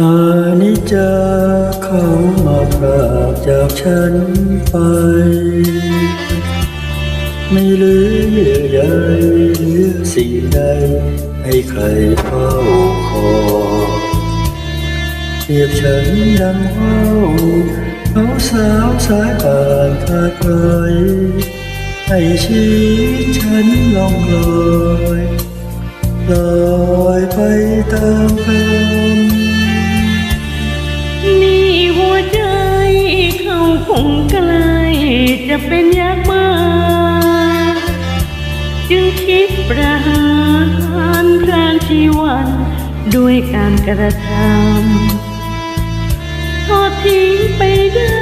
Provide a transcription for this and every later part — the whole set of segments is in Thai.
อานิจจาเขามาพรากจากฉันไป ไม่เหลือเยื่อใยเหลือสิ่งใด ให้ใครเฝ้าคอยเทียบฉันดังว่าวเขาสาวสายป่านขาดลยให้ชีวิตฉันล่องลอยลอยไปตามลม งใกล้จะเป็นยักมาก จึงคิดประหารพรานชีวันด้วยการกระทำทอดทิ้งไปได้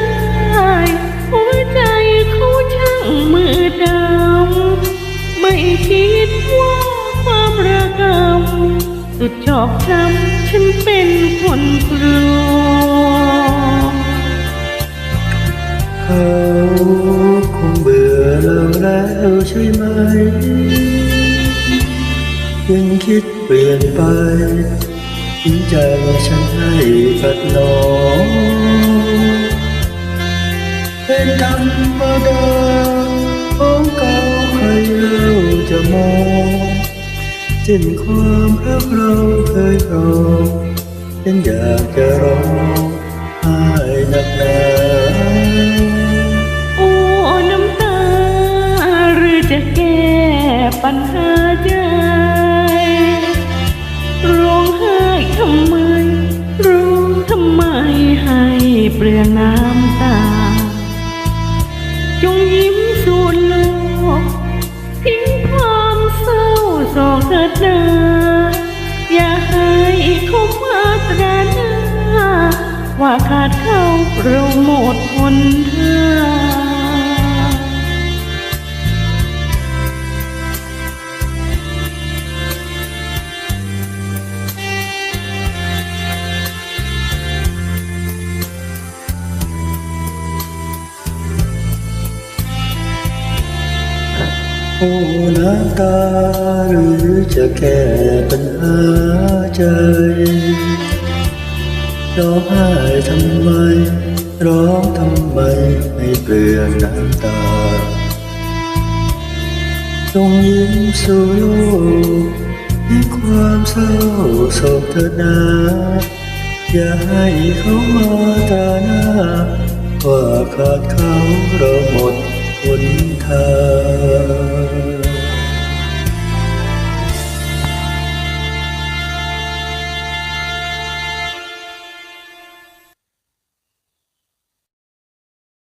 หัวใจเขาช่างมือดำไม่คิดว่าความระกำสุดชอบช้ำฉันเป็นคนกลัว เขาคงเบื่อเราแล้วใช่ไหม ยังคิดเปลี่ยนไปทิ้งใจฉันให้กัดหนองเป็นธรรมดาของเก่าใครเราจะมองเช่นความรักเราเคยรอฉันอยากจะร้องไห้หนักหนา ปัญหาใจร้องไห้ทำไมร้องทำไมให้เปลืองน้ำตา จงยิ้มสู่โลกทิ้งความเศร้าโศกเถิดนาอย่าให้เขามาตราหน้าว่าขาดเขาเราหมดหนทาง โอ้น้ำตาหรือจะแก้ปัญหาใจร้องไห้ทำไม ร้องทำไมไม่เปลืองน้ำตาจงยิ้มสู่โลกให้ความเศร้าโศกเถิดนาอย่าให้เขามาตาหน้าว่าขาดเขาเราหมดหนทาง